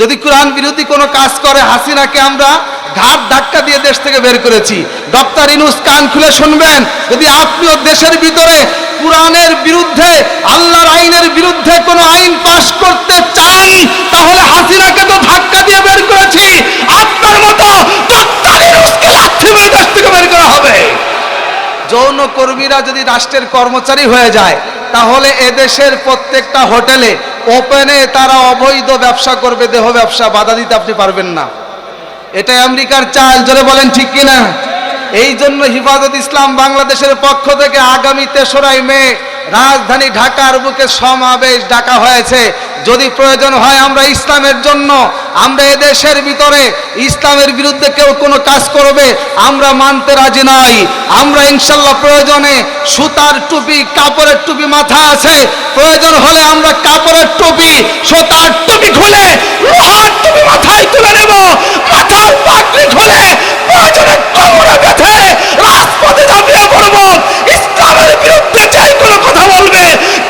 যদি কোরআন বিরোধী কোনো কাজ করে, হাসিনাকে আমরা ঘাট ধাক্কা দিয়ে দেশ থেকে বের করেছি। ডক্টর ইনুস কান খুলে শুনবেন, যদি আপনিও দেশের ভিতরে কোরআনের বিরুদ্ধে, আল্লাহর আইনের বিরুদ্ধে কোনো আইন পাশ করতে চান, তাহলে হাসিনাকে তো ধাক্কা দিয়ে বের করেছি। আপনার মতো ডক্টর ইনুসকে লাথি মেরে দেশ থেকে বের করা হবে। যৌন কর্মীরা যদি রাষ্ট্রের কর্মচারী হয়ে যায়, তাহলে এদেশের প্রত্যেকটা হোটেলে ওপেনে তারা অবৈধ ব্যবসা করবে, দেহ ব্যবসা বাধা দিতে আপনি পারবেন না। এটা আমেরিকার চাল, জোরে বলেন ঠিক কিনা? এই জন্য হিফাজত ইসলাম বাংলাদেশের পক্ষ থেকে আগামী তেসরাই মে রাজধানী ঢাকার বুকে সমাবেশ ডাকা হয়েছে। যদি প্রয়োজন হয় আমরা ইসলামের জন্য, আমরা এদেশের ভিতরে ইসলামের বিরুদ্ধে কেউ কোনো কাজ করবে, আমরা মানতে রাজি নাই। আমরা ইনশাল্লাহ প্রয়োজনে সুতার টুপি, কাপড়ের টুপি মাথা আছে। প্রয়োজন হলে আমরা কাপড়ের টুপি, সুতার টুপি খুলে মাথায় তুলে নেব মাথার পাগড়ি খুলে প্রয়োজনে কোমরে বেঁধে রাজপথে ঝাঁপিয়ে পড়ব ইসলামের বিরুদ্ধে যে কোনো কথা বলবে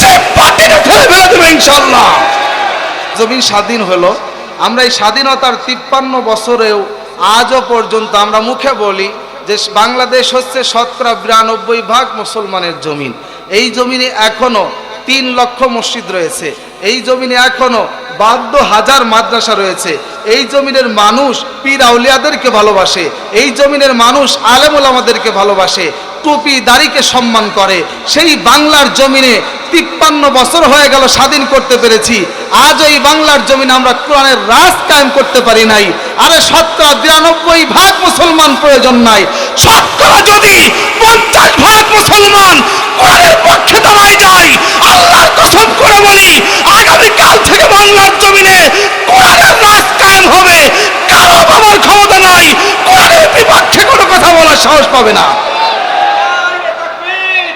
যে পার্টিটা ঠেলে ফেলে দেবে ইনশাল্লাহ জমিন স্বাধীন হলো, আমরা এই স্বাধীনতার তিপ্পান্ন বছরেও আজও পর্যন্ত আমরা মুখে বলি যে বাংলাদেশ হচ্ছে শতকরা বিরানব্বই ভাগ মুসলমানের জমিন। এই জমিনে এখনও তিন লক্ষ মসজিদ রয়েছে। এই জমিনে এখনও বাদ্য হাজার মাদ্রাসা রয়েছে। এই জমিনের মানুষ পীর আউলিয়াদেরকে ভালোবাসে। এই জমিনের মানুষ আলেমুল আমাদেরকে ভালোবাসে। টুপি দাড়িকে সম্মান করে। সেই বাংলার জমিনে তিপ্পান্ন বছর হয়ে গেল স্বাধীন করতে পেরেছি। আজ এই বাংলার জমিনে আমরা কোরআনের রাজ কায়েম করতে পারি নাই। আরে শতকরা বিরানব্বই ভাগ মুসলমান প্রয়োজন নাই। শতকরা যদি পঞ্চাশ ভাগ মুসলমান কোরআনের পক্ষে দাঁড়ায় যায়, আল্লাহর কসম করে বলি, আগামীকাল থেকে বাংলার জমিনে কোরআনের রাজ কায়েম হবে। কারও বাবার ক্ষমতা নাই, কোরআনের বিপক্ষে কোনো কথা বলার সাহস পাবে না তাকবীর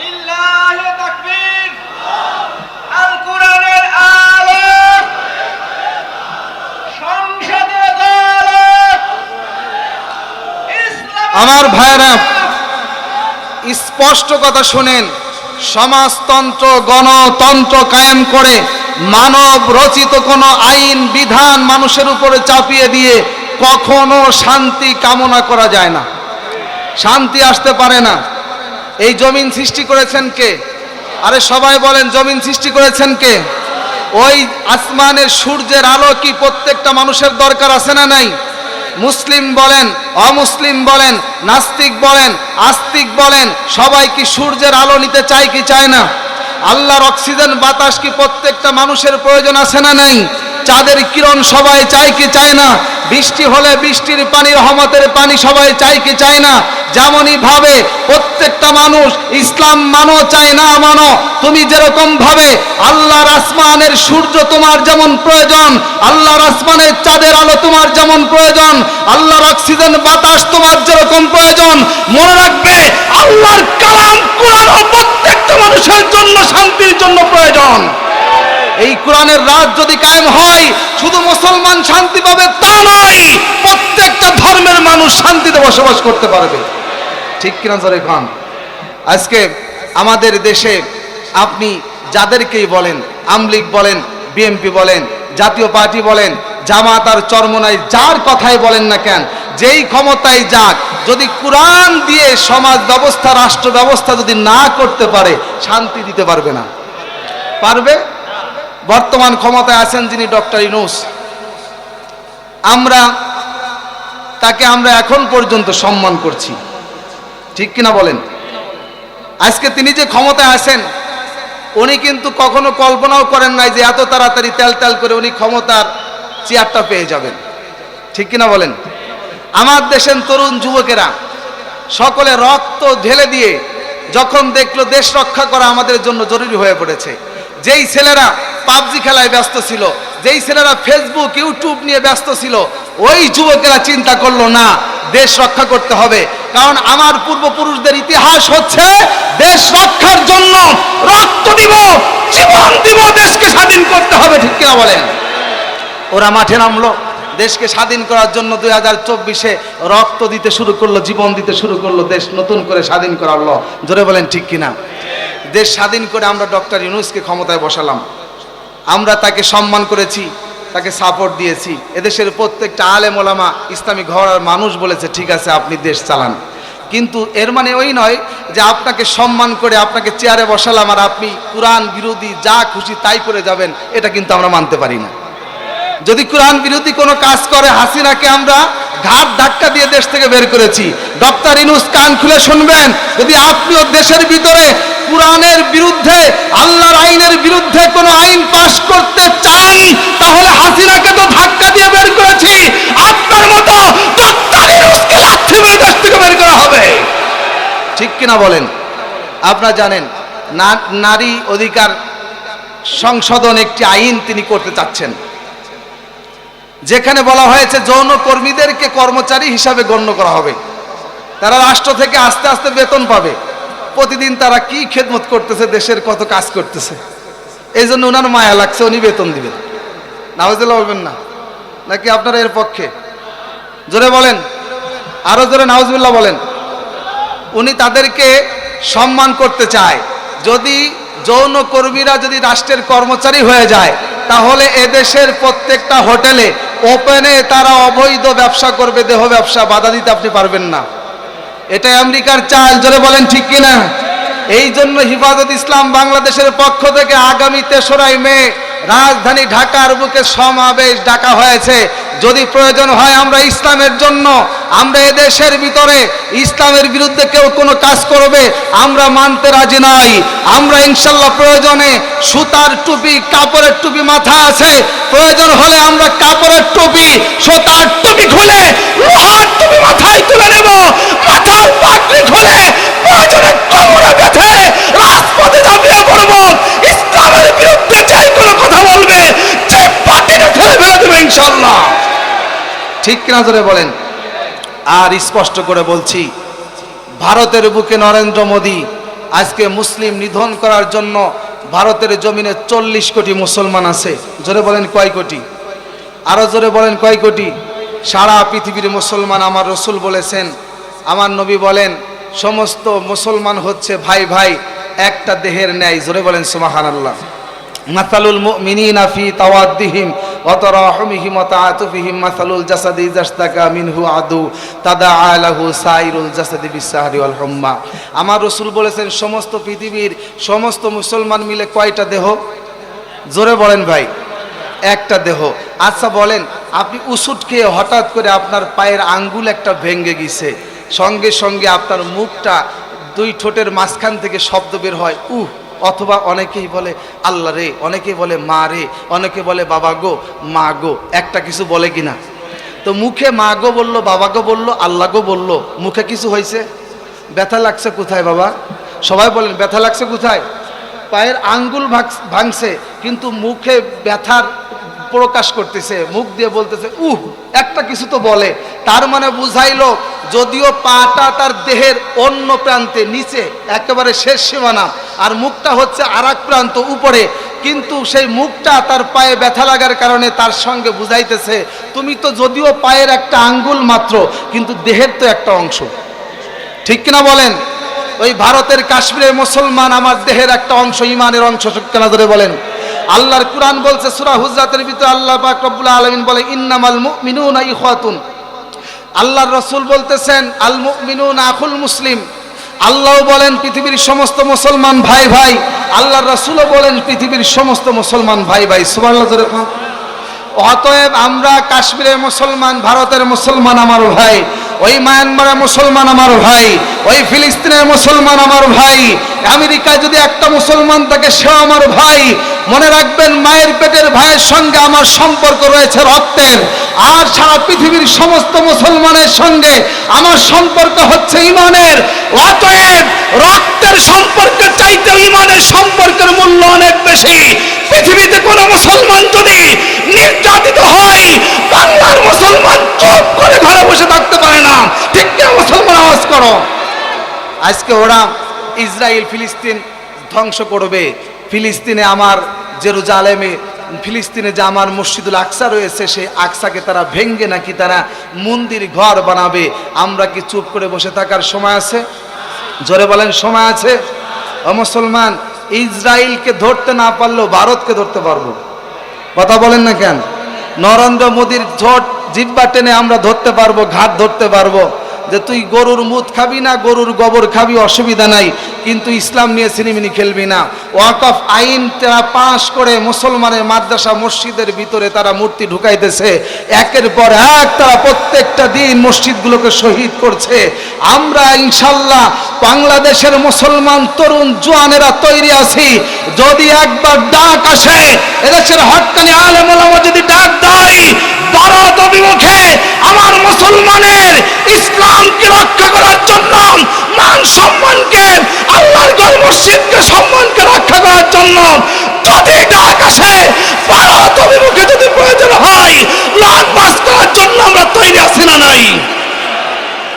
লিল্লাহি তাকবীর আল কোরআনের আলো সংসদে দলে ইসলাম আমার ভাইরা স্পষ্ট কথা সমাজতন্ত্র, গণতন্ত্র কায়েম করে মানব রচিত কোনো আইন, বিধান মানুষের উপরে চাপিয়ে দিয়ে কখনো শান্তি কামনা করা যায় না। শান্তি আসতে পারে না। এই জমিন সৃষ্টি করেছেন কে? আরে সবাই বলেন, জমিন সৃষ্টি করেছেন কে? ওই আসমানের সূর্যের আলো কি প্রত্যেকটা মানুষের দরকার আছে না নাই? মুসলিম বলেন, অমুসলিম বলেন, নাস্তিক বলেন, আস্তিক বলেন, সবাই কি সূর্যের আলো নিতে চায় কি চায় না? আল্লাহর অক্সিজেন বাতাস কি প্রত্যেকটা মানুষের প্রয়োজন আছে না নাই? চাঁদের কিরণ সবাই চায় কি চায় না? বৃষ্টি হলে বৃষ্টির পানি, রহমতের পানি সবাই চাই কি চায় না? যেমনই ভাবে, প্রত্যেকটা মানুষ ইসলাম মানো, চায় না মানো। তুমি যেরকম ভাবে, আল্লাহর আসমানের সূর্য তোমার যেমন প্রয়োজন, আল্লাহর আসমানের চাঁদের আলো তোমার যেমন প্রয়োজন, আল্লাহর অক্সিজেন বাতাস তোমার যেরকম প্রয়োজন, মনে রাখবে, আল্লাহর কালাম কোরআন প্রত্যেকটা মানুষের জন্য শান্তির জন্য প্রয়োজন এই কোরআনের রাজ যদি কায়েম হয়, শুধু মুসলমান শান্তি পাবে তা নয়, প্রত্যেকটা ধর্মের মানুষ শান্তিতে বসবাস করতে পারবে। ঠিক কিনা জরে খান আজকে আমাদের দেশে আপনি যাদেরকেই বলেন আমলিগ বলেন বিএমপি বলেন, জাতীয় পার্টি বলেন, জামাত আর চরমনাই যার কথাই বলেন না কেন, যেই ক্ষমতায় যাক, যদি কোরআন দিয়ে সমাজ ব্যবস্থা, রাষ্ট্র ব্যবস্থা যদি না করতে পারে, শান্তি দিতে পারবে না। পারবে? বর্তমান ক্ষমতায় আছেন যিনি ডক্টর ইনুস আমরা তাকে আমরা এখন পর্যন্ত সম্মান করছি। ঠিক কিনা বলেন? আজকে তিনি যে ক্ষমতায় আছেন, উনি কিন্তু কখনো কল্পনাও করেন নাই যে এত তাড়াতাড়ি তেল তেল করে উনি ক্ষমতার চেয়ারটা পেয়ে যাবেন। ঠিক কিনা বলেন? আমার দেশের তরুণ যুবকেরা, সকলে রক্ত ঢেলে দিয়ে যখন দেখল দেশ রক্ষা করা আমাদের জন্য জরুরি হয়ে পড়েছে, যেই ছেলেরা পাবজি খেলায় ব্যস্ত ছিল, যেই ছেলেরা ফেসবুক ইউটিউব নিয়ে ব্যস্ত ছিল, ওই যুবকেরা চিন্তা করল, না, দেশ রক্ষা করতে হবে। কারণ আমার পূর্বপুরুষদের ইতিহাস হচ্ছে, দেশ রক্ষার জন্য রক্ত দিব, জীবন দিব, দেশকে স্বাধীন করতে হবে, ঠিক কিনা বলেন? ওরা মাঠে নামলো, দেশকে স্বাধীন করার জন্য দুই হাজার চব্বিশে রক্ত দিতে শুরু করল, জীবন দিতে শুরু করল, দেশ নতুন করে স্বাধীন করালো। জোরে বলেন, ঠিক কিনা? দেশ স্বাধীন করে আমরা ডক্টর ইউনুসকে ক্ষমতায় বসালাম। আমরা তাকে সম্মান করেছি, তাকে সাপোর্ট দিয়েছি। এদেশের প্রত্যেকটা আলেম ওলামা ইসলামী ঘর আর মানুষ বলেছে, ঠিক আছে, আপনি দেশ চালান। কিন্তু এর মানে ওই নয় যে আপনাকে সম্মান করে আপনাকে চেয়ারে বসালাম আর আপনি কোরআন বিরোধী যা খুশি তাই করে যাবেন, এটা কিন্তু আমরা মানতে পারি না। যদি কোরআন বিরোধী কোনো কাজ করে, হাসিনাকে আমরা ঘাট ধাক্কা দিয়ে দেশ থেকে বের করেছি। ডক্টর ইনুস কান খুলে শুনবেন, যদি আপনিও দেশের ভিতরে কোরআনের বিরুদ্ধে আল্লাহর আইনের বিরুদ্ধে কোনো আইন পাশ করতে চান তাহলে হাসিনাকে তো ধাক্কা দিয়ে বের করেছি আপনার মতো ডক্টর ইনুসকে লাথি মেরে দেশ থেকে বের করা হবে ঠিক কিনা বলেন। আপনারা জানেন নারী অধিকার সংশোধন একটি আইন তিনি করতে চাচ্ছেন। যেখানে বলা হয়েছে যৌন কর্মীদেরকে কর্মচারী হিসাবে গণ্য করা হবে। তারা রাষ্ট্র থেকে আস্তে আস্তে বেতন পাবে। প্রতিদিন তারা কি খেদমত করতেছে, দেশের কত কাজ করতেছে। এই জন্য ওনার মায়া লাগছে, উনি বেতন দিবেন। নাওয়াজুল্লাহ বলবেন না। নাকি আপনারা এর পক্ষে? জোরে বলেন। আরও জোরে নাওজুল্লাহ বলেন। উনি তাদেরকে সম্মান করতে চায়। যদি যৌন কর্মীরা যদি রাষ্ট্রের কর্মচারী হয়ে যায়, তাহলে এদেশের প্রত্যেকটা হোটেলে ওপেনে তারা অবৈধ ব্যবসা করবে, দেহ ব্যবসা, বাধা দিতে আপনি পারবেন না। এটা আমেরিকার চাল, জোরে বলেন ঠিক কিনা? এই জন্য হিফাজত ইসলাম বাংলাদেশের পক্ষ থেকে আগামী তেসরাই মে রাজধানী ঢাকার বুকে সমাবেশ ডাকা হয়েছে। যদি প্রয়োজন হয় আমরা ইসলামের জন্য, আমরা এদেশের ভিতরে ইসলামের বিরুদ্ধে কেউ কোনো কাজ করবে, আমরা মানতে রাজি নাই। আমরা ইনশাল্লাহ প্রয়োজনে সুতার টুপি, কাপড়ের টুপি মাথা আছে। প্রয়োজন হলে আমরা কাপড়ের টুপি, সুতার টুপি খুলে লোহার টুপি মাথায় তুলে নেব মাথার পাগড়ি খুলে প্রয়োজনে কোমরে বেঁধে রাজপথে ঝাঁপিয়ে পড়ব ইসলামের বিরুদ্ধে যাই কোনো কথা বলবে যে পাটিতে ফেলে ফেলে দেবে ইনশাল্লাহ ঠিক কিনা ধরে বলেন। আর স্পষ্ট করে বলছি, ভারতের বুকে নরেন্দ্র মোদী আজকে মুসলিম নিধন করার জন্য ভারতের জমিনে চল্লিশ কোটি মুসলমান আছে। জোরে বলেন কয় কোটি? আরও জোরে বলেন কয় কোটি? সারা পৃথিবীর মুসলমান আমার রসুল বলেছেন, আমার নবী বলেন, সমস্ত মুসলমান হচ্ছে ভাই ভাই, একটা দেহের ন্যায়। জোরে বলেন সুমাহান আল্লাহ মাসালুল মুমিনিনা ফি তাওয়াদ্দিহিম। জাসাদি আদু তাদাআ লাহু সাইরুল জাসাদি আমার রসুল বলেছেন, সমস্ত পৃথিবীর সমস্ত মুসলমান মিলে কয়টা দেহ? জোরে বলেন ভাই, একটা দেহ। আচ্ছা বলেন, আপনি উসুট খেয়ে হঠাৎ করে আপনার পায়ের আঙ্গুল একটা ভেঙে গেছে, সঙ্গে সঙ্গে আপনার মুখটা দুই ঠোঁটের মাঝখান থেকে শব্দ বের হয়, উহ! অথবা অনেকেই বলে, আল্লাহ রে। অনেকেই বলে, মা রে। অনেকে বলে, বাবা গো। মা গো। একটা কিছু বলে কিনা? তো মুখে মা গো বলল, বাবা গো বলল, আল্লাহ গো বলল, মুখে কিছু হয়েছে ব্যথা লাগছে কোথায় বাবা? সবাই বলেন, ব্যথা লাগছে কোথায়? পায়ের আঙ্গুল ভাঙছে, কিন্তু মুখে ব্যথার প্রকাশ করতেছে। মুখ দিয়ে বলতেছে, উহ, একটা কিছু তো বলে। তার মানে বুঝাইলো যদিও পাটা তার দেহের অন্য প্রান্তে, নিচে, একেবারে শেষ সীমানা, আর মুখটা হচ্ছে আর প্রান্ত উপরে, কিন্তু সেই মুখটা তার পায়ে ব্যথা লাগার কারণে তার সঙ্গে বুঝাইতেছে, তুমি তো যদিও পায়ের একটা আঙ্গুল মাত্র, কিন্তু দেহের তো একটা অংশ। ঠিক কিনা বলেন? ওই ভারতের কাশ্মীরের মুসলমান আমার দেহের একটা অংশ, ইমানের অংশ কেনা ধরে বলেন? আল্লাহর কুরআন বলছে, সুরা হুজরাতের ভিতরে আল্লাহ পাক আলামিন বলে, ইন্নামাল মুমিনুনা ইখওয়াতুন। আল্লাহর রসুল বলতেছেন আল মিনুন আখুল মুসলিম। আল্লাহ বলেন, পৃথিবীর সমস্ত মুসলমান ভাই ভাই। আল্লাহ রসুলও বলেন, পৃথিবীর সমস্ত মুসলমান ভাই ভাই। সুবাহ অতএব আমরা কাশ্মীরের মুসলমান, ভারতের মুসলমান আমার ভাই। ওই মায়ানমারের মুসলমান আমার ভাই, ওই ফিলিস্তিনের মুসলমান আমার ভাই, আমেরিকায় যদি একটা মুসলমান থাকে, সেও আমার ভাই। মনে রাখবেন, মায়ের পেটের ভাইয়ের সঙ্গে আমার সম্পর্ক রয়েছে রক্তের। আর সারা পৃথিবীর সমস্ত মুসলমানের সঙ্গে আমার সম্পর্ক হচ্ছে ইমানের। অতএব রক্তের সম্পর্কের চাইতে ইমানের সম্পর্কের মূল্য অনেক বেশি। পৃথিবীতে কোনো মুসলমান যদি আজকে ওরা ইসরায়েল, ফিলিস্তিন ধ্বংস করবে। ফিলিস্তিনে আমার জেরুজালেমে, ফিলিস্তিনে যে আমার মসজিদুল আকসা রয়েছে, সেই আকসাকে তারা ভেঙ্গে নাকি তারা মন্দির ঘর বানাবে? আমরা কি চুপ করে বসে থাকার সময় আছে? জোরে বলেন, সময় আছে? মুসলমান, ইসরায়েলকে ধরতে না পারলেও ভারতকে ধরতে পারব। কথা বলেন না কেন? নরেন্দ্র মোদীর ঝোট জিব্বা টেনে আমরা ধরতে পারব, ঘাট ধরতে পারব। যে তুই গরুর মুদ খাবি না, গরুর গোবর খাবি, অসুবিধা নাই। কিন্তু ইসলাম নিয়ে সিনেমিনি খেলবি না। ওয়াকফ আইন তারা পাশ করে মুসলমানের মাদ্রাসা মসজিদের ভিতরে তারা মূর্তি ঢুকাইতেছে। একের পর এক তারা প্রত্যেকটা দিন মসজিদগুলোকে শহীদ করছে। আমরা ইনশাল্লাহ বাংলাদেশের মুসলমান তরুণ, জোয়ানেরা তৈরি আছি। যদি একবার ডাক আসে, এদেশের হকানি আলেম যদি ডাক